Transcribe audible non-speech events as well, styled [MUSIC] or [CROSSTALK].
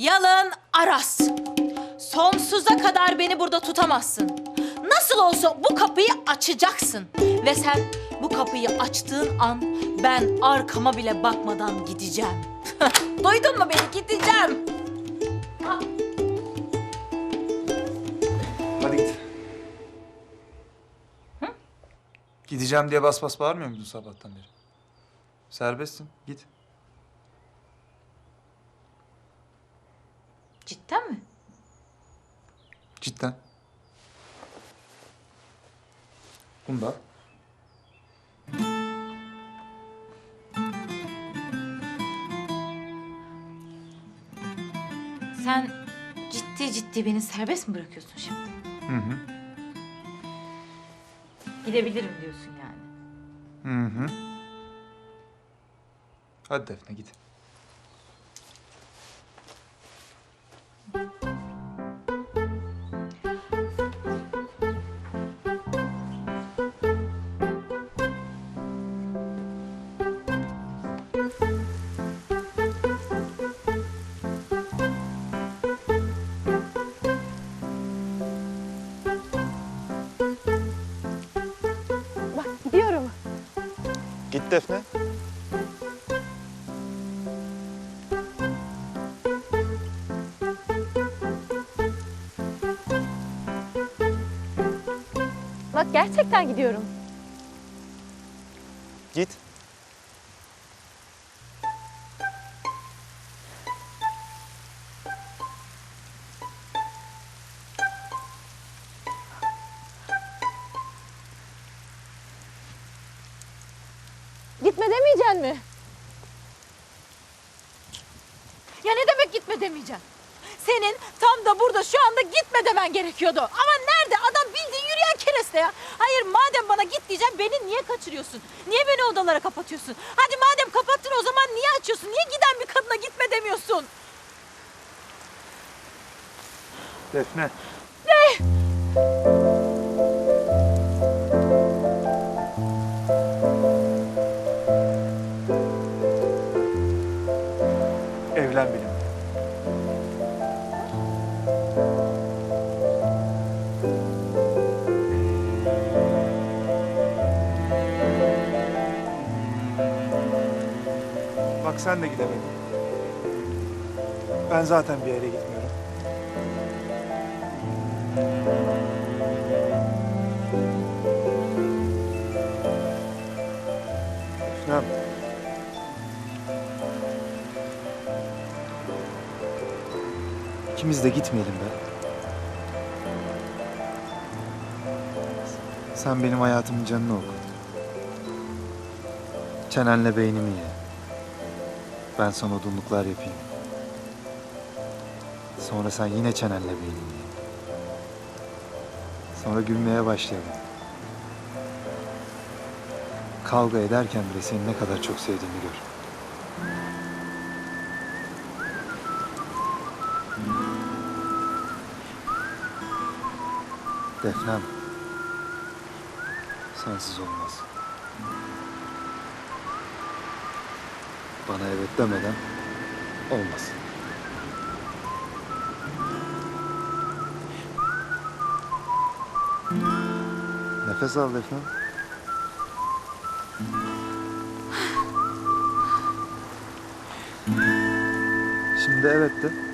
Yalın Aras. Sonsuza kadar beni burada tutamazsın. Nasıl olsa bu kapıyı açacaksın. Ve sen bu kapıyı açtığın an ben arkama bile bakmadan gideceğim. [LAUGHS] Duydun mu beni? Gideceğim. Hadi git. Gideceğim diye bas bas bağırmıyor muydun sabahtan beri? Serbestsin. Git. Cidden mi? Cidden. Bunu da al. Sen ciddi ciddi beni serbest mi bırakıyorsun şimdi? Hı hı. Gidebilirim diyorsun yani. Hı hı. Hadi Defne git. Bak gidiyorum. Git Defne. Gerçekten gidiyorum. Git. Gitme demeyeceksin mi? Ya ne demek gitme demeyeceğim. Senin tam da burada şu anda gitme demen gerekiyordu. Ama nerede? Adam bildiğin ya. Hayır madem bana git diyeceğim beni niye kaçırıyorsun? Niye beni odalara kapatıyorsun? Hadi madem kapattın o zaman niye açıyorsun? Niye giden bir kadına gitme demiyorsun? Defne. Ne? Evlen benimle. Bak sen de gidemedin. Ben zaten bir yere gitmiyorum. Defnem. İkimiz de gitmeyelim be. Sen benim hayatımın canını oku. Çenenle beynimi ye. Ben sana odunluklar yapayım. Sonra sen yine çenenle beynimi ye. Sonra gülmeye başlayalım. Kavga ederken bile seni ne kadar çok sevdiğimi gör. Defnem. Sensiz olmaz. Bana evet demeden olmaz. Nefes al Defnem. Şimdi evet de.